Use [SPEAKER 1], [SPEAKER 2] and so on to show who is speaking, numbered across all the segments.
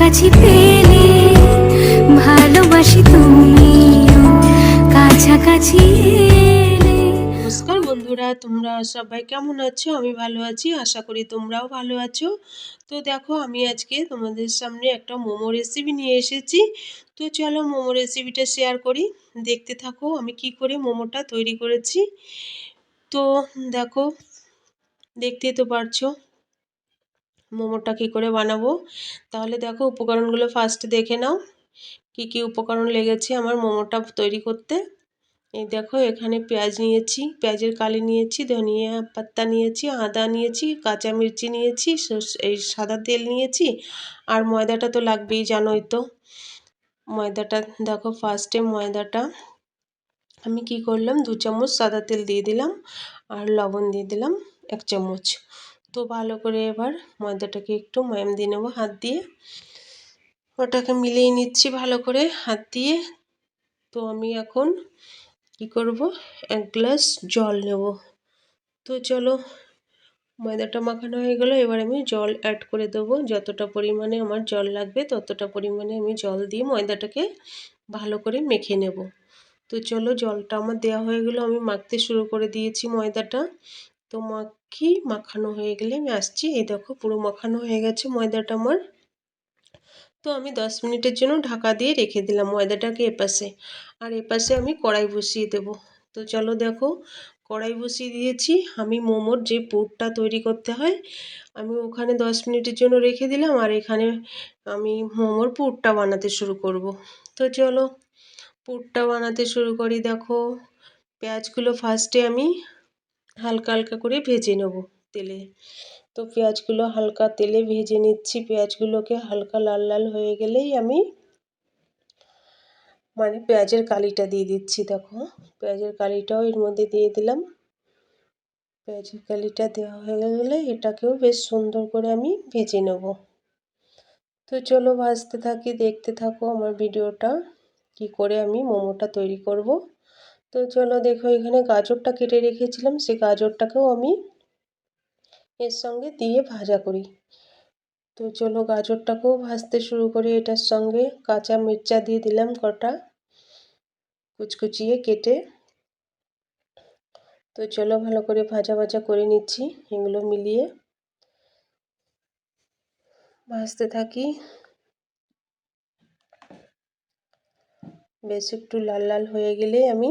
[SPEAKER 1] কাছাকাছি পেলে ভালোবাসি তুমি কাছাকাছি নমস্কার বন্ধুরা, তোমরা সবাই কেমন আছো? আমি ভালো আছি, আশা করি তোমরাও ভালো আছো। তো দেখো, আমি আজকে তোমাদের সামনে একটা মোমো রেসিপি নিয়ে এসেছি। তো চলো মোমো রেসিপিটা শেয়ার করি। দেখতে থাকো, আমি কি করে মোমোটা তৈরি করেছি। তো দেখো দেখতেই তো পারছ। মোমোটা কী করে বানাবো? তাহলে দেখো উপকরণগুলো ফার্স্ট দেখে নাও। কি কি উপকরণ লেগেছে আমার মোমোটা তৈরি করতে? এই দেখো এখানে পেঁয়াজ নিয়েছি, পেঁয়াজের কালি নিয়েছি, ধনিয়া পাত্তা নিয়েছি, আদা নিয়েছি, কাঁচা মির্চি নিয়েছি এই সাদা তেল নিয়েছি, আর ময়দাটা তো লাগবেই জানোই তো। ময়দাটা দেখো ফার্স্টে ময়দাটা আমি কি করলাম? দু চামচ সাদা তেল দিয়ে দিলাম, আর লবণ দিয়ে দিলাম এক চামচ। তো ভালো করে এবার ময়দাটাকে একটু ময়াম দিয়ে নেব হাত দিয়ে। ওটাকে মিলিয়ে নিচ্ছি ভালো করে হাত দিয়ে। তো আমি এখন কি করব? এক গ্লাস জল নেব। তো চলো, ময়দাটা মাখানো হয়ে গেলো। এবার আমি জল অ্যাড করে দেবো। যতটা পরিমাণে আমার জল লাগবে, ততটা পরিমাণে আমি জল দিয়ে ময়দাটাকে ভালো করে মেখে নেব। তো চলো, জলটা আমার দেওয়া হয়ে গেলো। আমি মাখতে শুরু করে দিয়েছি ময়দাটা। তো মাখি মাখানো হয়ে গেলে? আমি আসছি। এই দেখো পুরো মাখানো হয়ে গেছে ময়দাটা আমার। তো আমি দশ মিনিটের জন্য ঢাকা দিয়ে রেখে দিলাম ময়দাটাকে এপাশে। আর এপাশে আমি কড়াই বসিয়ে দেব। তো চলো দেখো, কড়াই বসিয়ে দিয়েছি। আমি মোমোর যে পুরটা তৈরি করতে হয়, আমি ওখানে দশ মিনিটের জন্য রেখে দিলাম। আর এখানে আমি মোমোর পুরটা বানাতে শুরু করব। তো চলো, পুরটা বানাতে শুরু করি। দেখো, পেঁয়াজগুলো ফার্স্টে আমি হালকা হালকা করে ভেজে নেব তেলে। তো পেঁয়াজগুলো হালকা তেলে ভেজে নিচ্ছি। পেঁয়াজগুলোকে হালকা লাল লাল হয়ে গেলেই আমি মানে পেঁয়াজের কালিটা দিয়ে দিচ্ছি, দেখো। পেঁয়াজের কালিটাও এর মধ্যে দিয়ে দিলাম। পেঁয়াজের কালিটা দেওয়া হয়ে গেলে এটাকেও বেশ সুন্দর করে আমি ভেজে নেব। তো চলো ভাজতে থাকি, দেখতে থাকো আমার ভিডিওটা, কি করে আমি মোমোটা তৈরি করব। তো চলো দেখো, এখানে গাজরটা কেটে রেখেছিলাম, সে গাজরটাকেও আমি এর সঙ্গে দিয়ে ভাজা করি। তো চলো গাজরটাকেও ভাজতে শুরু করি এটার সঙ্গে। কাঁচা মির্চা দিয়ে দিলাম কটা কুচকুচিয়ে কেটে। তো চলো ভালো করে ভাজা ভাজা করে নিচ্ছি এগুলো মিলিয়ে। ভাজতে থাকি। বেশ একটু লাল লাল হয়ে গেলে আমি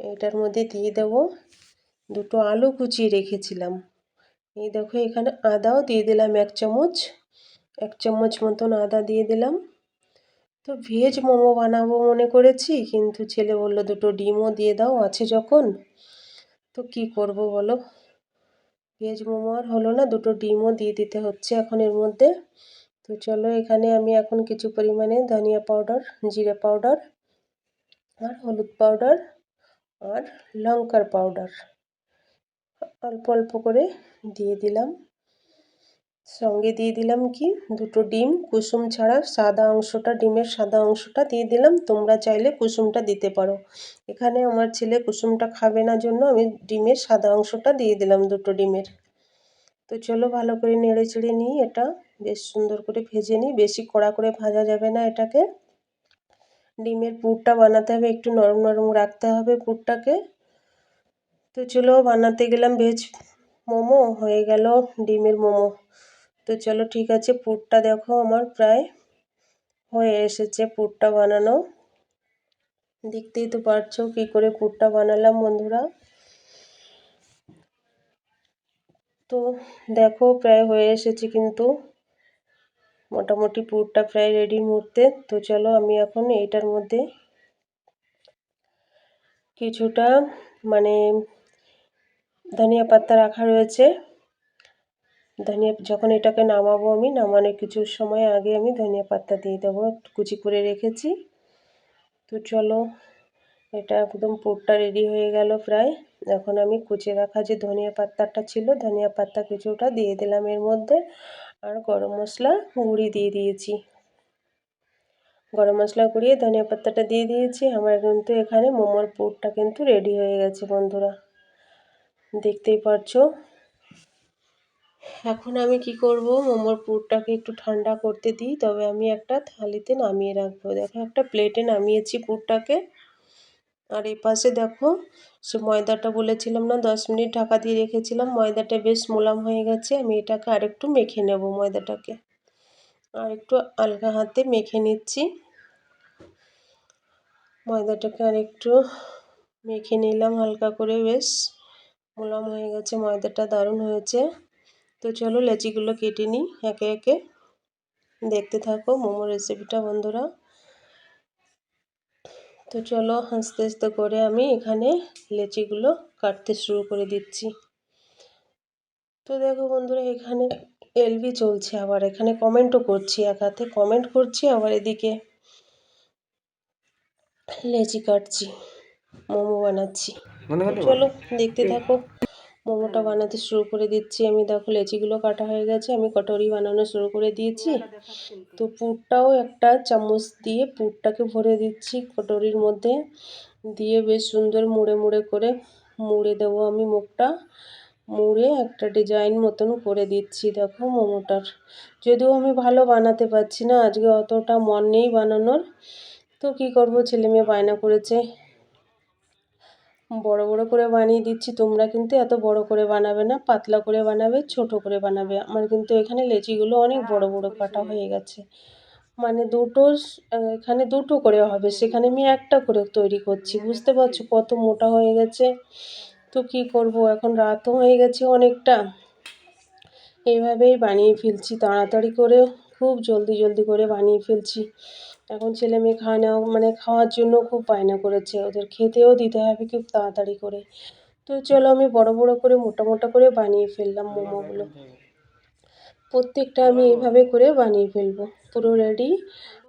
[SPEAKER 1] এটার মধ্যে দিয়ে দেব দুটো আলু কুচিয়ে রেখেছিলাম। এই দেখো এখানে আদাও দিয়ে দিলাম এক চামচ এক চামচ মতন আদা দিয়ে দিলাম। তো ভেজ মোমো বানাবো মনে করেছি, কিন্তু ছেলে বলল দুটো ডিমও দিয়ে দাও, আছে যখন। তো কি করব বলো? ভেজ মোমো আর হলো না, দুটো ডিমও দিয়ে দিতে হচ্ছে এখন এর মধ্যে। তো চলো এখানে আমি এখন কিছু পরিমাণে ধনিয়া পাউডার, জিরে পাউডার আর হলুদ পাউডার আর লঙ্কার পাউডার অল্প অল্প করে দিয়ে দিলাম। সঙ্গে দিয়ে দিলাম কি? দুটো ডিম, কুসুম ছাড়া সাদা অংশটা, ডিমের সাদা অংশটা দিয়ে দিলাম। তোমরা চাইলে কুসুমটা দিতে পারো। এখানে আমার ছেলে কুসুমটা খাবে না জন্য আমি ডিমের সাদা অংশটা দিয়ে দিলাম দুটো ডিমের। তো চলো ভালো করে নেড়ে চেড়ে নিই এটা। বেশ সুন্দর করে ভেজে নিই। বেশি কড়া করে ভাজা যাবে না এটাকে। ডিমের পুরটা বানাতে হবে, একটু নরম নরম রাখতে হবে পুরটাকে। তো চলো বানাতে গেলাম ভেজ মোমো, হয়ে গেল ডিমের মোমো। তো চলো ঠিক আছে, পুরটা দেখো আমার প্রায় হয়ে এসেছে পুরটা বানানো। দেখতেই তো পারছ কী করে পুরটা বানালাম বন্ধুরা। তো দেখো প্রায় হয়ে এসেছে কিন্তু। মোটামুটি পুরটা প্রায় রেডি মুহূর্তে। তো চলো আমি এখন এইটার মধ্যে কিছুটা মানে ধনিয়া পাতা রাখা রয়েছে। ধনিয়া যখন এটাকে নামাবো আমি, নামানোর কিছু সময় আগে আমি ধনিয়া পাতা দিয়ে দেবো। কুচি করে রেখেছি। তো চলো, এটা একদম পুরটা রেডি হয়ে গেল প্রায়। এখন আমি কুচে রাখা যে ধনিয়া পাতাটা ছিল, ধনিয়া পাতা কিছুটা দিয়ে দিলাম এর মধ্যে। আর গরম মশলা গুঁড়ি দিয়ে দিয়েছি। গরম মশলা গুঁড়িয়ে ধনিয়া পাতাটা দিয়ে দিয়েছি। আমার কিন্তু এখানে মোমোর পুরটা কিন্তু রেডি হয়ে গেছে বন্ধুরা। দেখতেই পারছ? এখন আমি কি করব? মোমোর পুরটাকে একটু ঠান্ডা করতে দিই, তবে আমি একটা থালিতে নামিয়ে রাখব। দেখো, একটা প্লেটে নামিয়েছি পুরটাকে। আর এই পাশে দেখো, সে ময়দাটা বলেছিলাম না, দশ মিনিট ঢাকা দিয়ে রেখেছিলাম, ময়দাটা বেশ মোলাম হয়ে গেছে, আমি এটাকে আরেকটু মেখে নেব ময়দাটাকে। আর একটু আলগা হাতে মেখে নিচ্ছি। ময়দাটাকে আর একটু মেখে নিলাম হালকা করে, বেশ মোলাম হয়ে গেছে, ময়দাটা দারুণ হয়েছে। তো চলো লেচিগুলো কেটে নিই, একে একে। দেখতে থাকো মোমো রেসিপিটা বন্ধুরা। তো চলো আস্তে আস্তে করে আমি এখানে লেচিগুলো কাটতে শুরু করে দিচ্ছি। তো দেখো বন্ধুরা এখানে এলবি চলছে আবার। এখানে কমেন্টও করছি এক হাতে কমেন্ট করছি আবার এদিকে লেচি কাটছি মোমো বানাচ্ছি। চলো দেখতে থাকো। মোমোটা বানাতে শুরু করে দিচ্ছি। আমি দেখো লেচিগুলো কাটা হয়ে গেছে। আমি কটরি বানানো শুরু করে দিয়েছি। তো পুরটাও একটা চামচ দিয়ে পুরটাকে ভরে দিচ্ছি কটরির মধ্যে। দিয়ে বেশ সুন্দর মুড়ে মুড়ে করে মুড়ে দেবো আমি মুখটা। মুড়ে একটা ডিজাইন মতন করে দিচ্ছি দেখো মোমোটার। যদিও আমি ভালো বানাতে পারছি না, আজকে অতটা মন নেই বানানোর। তো কি করব? ছেলে মেয়ে বায়না করেছে। বড় বড় করে বানিয়ে দিচ্ছি, তোমরা কিন্তু এত বড় করে বানাবে না, পাতলা করে বানাবে, ছোট করে বানাবে। আমার কিন্তু এখানে লেচিগুলো অনেক বড় বড় কাটা হয়ে গেছে। মানে দুটো এখানে দুটো করে হবে, সেখানে আমি একটা করে তৈরি করছি। বুঝতে পারছ কত মোটা হয়ে গেছে? তো কি করব? এখন রাতও হয়ে গেছে অনেকটা। এইভাবেই বানিয়ে ফেলছি, তাড়াতাড়ি করে, খুব জলদি জলদি করে বানিয়ে ফেলছি। এখন ছেলে মেয়ে খাওয়া মানে খাওয়ার জন্য খুব বায়না করেছে, ওদের খেতেও দিতে হবে খুব তাড়াতাড়ি করে। তো চলো আমি বড় বড় করে, মোটা মোটা করে বানিয়ে ফেললাম মোমোগুলো। প্রত্যেকটা আমি এইভাবে করে বানিয়ে ফেলব। পুরো রেডি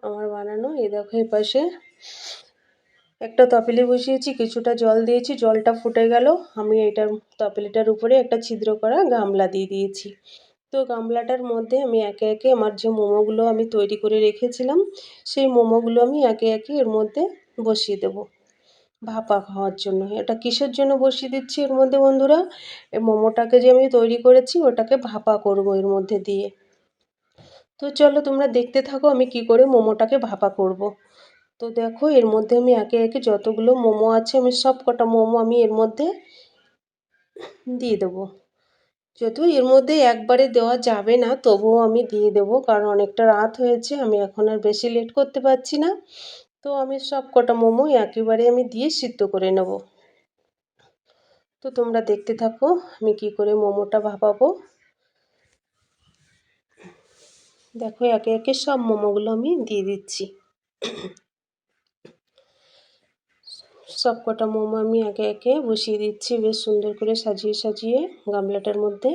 [SPEAKER 1] আমার বানানো। এ দেখো এ পাশে একটা তপেলি বসিয়েছি, কিছুটা জল দিয়েছি, জলটা ফুটে গেল। আমি এইটার, তপেলিটার উপরে একটা ছিদ্র করা গামলা দিয়ে দিয়েছি। তো গামলাটার মধ্যে আমি একে একে আমার যে মোমোগুলো আমি তৈরি করে রেখেছিলাম, সেই মোমোগুলো আমি একে একে এর মধ্যে বসিয়ে দেব। ভাপা খাওয়ার জন্য। এটা কিসের জন্য বসিয়ে দিচ্ছি এর মধ্যে বন্ধুরা? এই মোমোটাকে যে আমি তৈরি করেছি, ওটাকে ভাপা করব এর মধ্যে দিয়ে। তো চলো তোমরা দেখতে থাকো আমি কি করে মোমোটাকে ভাপা করব। তো দেখো এর মধ্যে আমি একে একে যতগুলো মোমো আছে, আমি সব কটা মোমো আমি এর মধ্যে দিয়ে দেবো। যদিও এর মধ্যে একবারে দেওয়া যাবে না, তবুও আমি দিয়ে দেবো, কারণ অনেকটা রাত হয়েছে, আমি এখন আর বেশি লেট করতে পারছি না। তো আমি সব কটা মোমো একেবারে আমি দিয়ে সিদ্ধ করে নেব। তো তোমরা দেখতে থাকো, আমি কি করে মোমোটা ভাপাবো। দেখো, একে একে সব মোমোগুলো আমি দিয়ে দিচ্ছি। সব কটা মোমো আমি একে একে বসিয়ে দিচ্ছি। বেশ সুন্দর করে সাজিয়ে সাজিয়ে গামলাটার মধ্যে।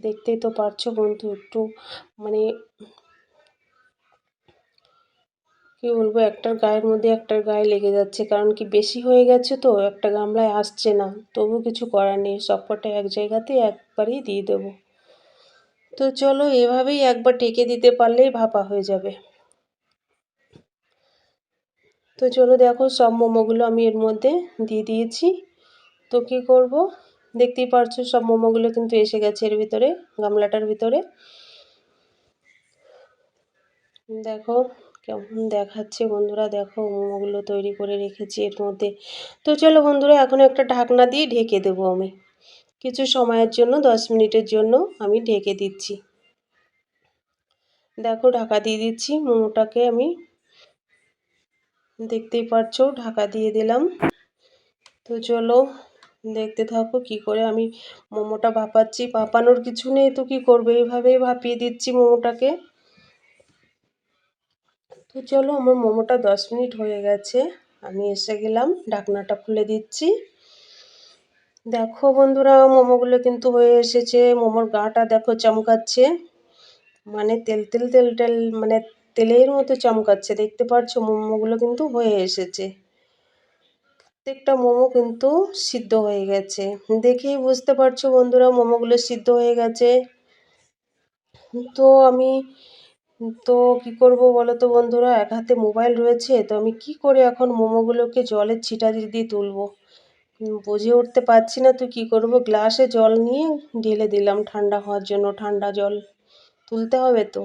[SPEAKER 1] দেখতেই তো পারছ বন্ধু, একটু মানে কি বলব একটার গায়ের মধ্যে একটার গায়ে লেগে যাচ্ছে। কারণ কি বেশি হয়ে গেছে তো, একটা গামলায় আসছে না। তবু কিছু করার নেই সব কটা এক জায়গাতে একবারেই দিয়ে দেবো। তো চলো, এভাবেই একবার টেকে দিতে পারলেই ভাপা হয়ে যাবে। তো চলো দেখো সব মোমোগুলো আমি এর মধ্যে দিয়ে দিয়েছি। তো কী করব? দেখতেই পারছ সব মোমোগুলো কিন্তু এসে গেছে এর ভিতরে, গামলাটার ভিতরে। দেখো কেমন দেখাচ্ছে বন্ধুরা, দেখো মোমোগুলো তৈরি করে রেখেছি এর মধ্যে। তো চলো বন্ধুরা, এখন একটা ঢাকনা দিয়ে ঢেকে দেবো আমি। কিছু সময়ের জন্য, দশ মিনিটের জন্য আমি ঢেকে দিচ্ছি। দেখো ঢাকা দিয়ে দিচ্ছি, মোমোটাকে আমি দেখতেই পাচ্ছ ঢাকা দিয়ে দিলাম। তো চলো, দেখতে থাকো কি করে আমি মোমোটা ভাপাচ্ছি। ভাপানোর কিছু নেই তো কি করবে? এইভাবেই ভাপিয়ে দিচ্ছি মোমোটাকে। তো চলো, আমার মোমোটা দশ মিনিট হয়ে গেছে। আমি এসে গেলাম ঢাকনাটা খুলে দিচ্ছি। দেখো বন্ধুরা, মোমোগুলো কিন্তু হয়ে এসেছে। মোমোর গাটা দেখো চমকাচ্ছে। মানে তেল তেল তেল তেল মানে তেলের মতো চমকাচ্ছে। দেখতে পাচ্ছ, মোমোগুলো কিন্তু হয়ে এসেছে। প্রত্যেকটা মোমো কিন্তু সিদ্ধ হয়ে গেছে। দেখেই বুঝতে পারছ বন্ধুরা, মোমোগুলো সিদ্ধ হয়ে গেছে। তো আমি, তো কি করব বলো তো বন্ধুরা, এক হাতে মোবাইল রয়েছে, তো আমি কি করে এখন মোমোগুলোকে জলের ছিটা দিয়ে দিয়ে তুলবো? বুঝে উঠতে পারছি না, তো কী করব? গ্লাসে জল নিয়ে ঢেলে দিলাম ঠান্ডা হওয়ার জন্য, ঠান্ডা জল তুলতে হবে তো।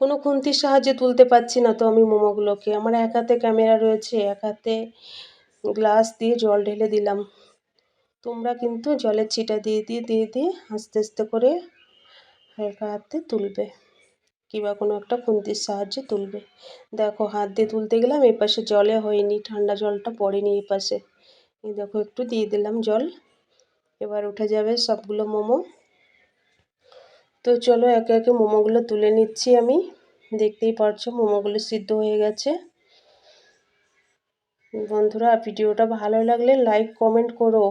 [SPEAKER 1] কোনো খুন্তির সাহায্যে তুলতে পারছি না তো আমি মোমোগুলোকে। আমার এক হাতে ক্যামেরা রয়েছে, এক হাতে গ্লাস দিয়ে জল ঢেলে দিলাম। তোমরা কিন্তু জলের ছিটা দিয়ে দিয়ে দিয়ে দিয়ে আস্তে আস্তে করে হালকা হাতে তুলবে কিংবা কোনো একটা খুন্তির সাহায্যে তুলবে। দেখো, হাত দিয়ে তুলতে গেলাম এই পাশে জলে হয়নি, ঠান্ডা জলটা পড়েনি এই পাশে। এই দেখো, একটু দিয়ে দিলাম জল। এবার উঠে যাবে সবগুলো মোমো। তো চলো একে একে মোমোগুলো তুলে নিচ্ছি আমি। দেখতেই পারছ মোমোগুলো সিদ্ধ হয়ে গেছে। বন্ধুরা, ভিডিওটা ভালো লাগলে লাইক, কমেন্ট করো।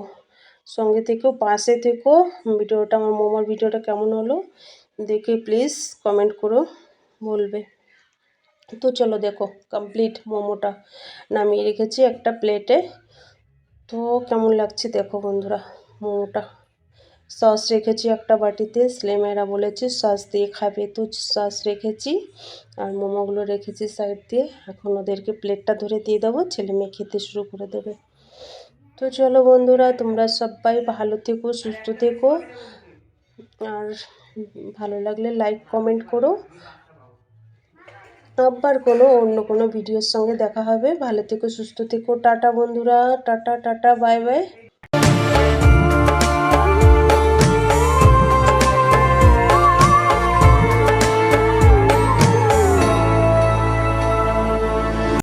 [SPEAKER 1] সঙ্গে থেকেও, পাশে থেকো। ভিডিওটা, আমার মোমোর ভিডিওটা কেমন হলো দেখে প্লিজ কমেন্ট করো, বলবে। তো চলো দেখো কমপ্লিট মোমোটা নামিয়ে রেখেছি একটা প্লেটে তো কেমন লাগছে দেখো বন্ধুরা, মোমোটা। সস রেখেছি একটা বাটিতে, স্লেমেরা বলেছে সস দিয়ে খাবে। তো সস রেখেছি আর মোমোগুলো রেখেছি সাইড দিয়ে। এখন ওদেরকে প্লেটটা ধরে দিয়ে দেবো, ছেলে মেয়ে খেতে শুরু করে দেবে। তো চলো বন্ধুরা, তোমরা সবাই ভালো থেকো, সুস্থ থেকো। আর ভালো লাগলে লাইক, কমেন্ট করো। আবার কোনো, অন্য কোনো ভিডিওর সঙ্গে দেখা হবে। ভালো থেকো, সুস্থ থেকো। টাটা বন্ধুরা, টাটা টাটা, বাই বাই।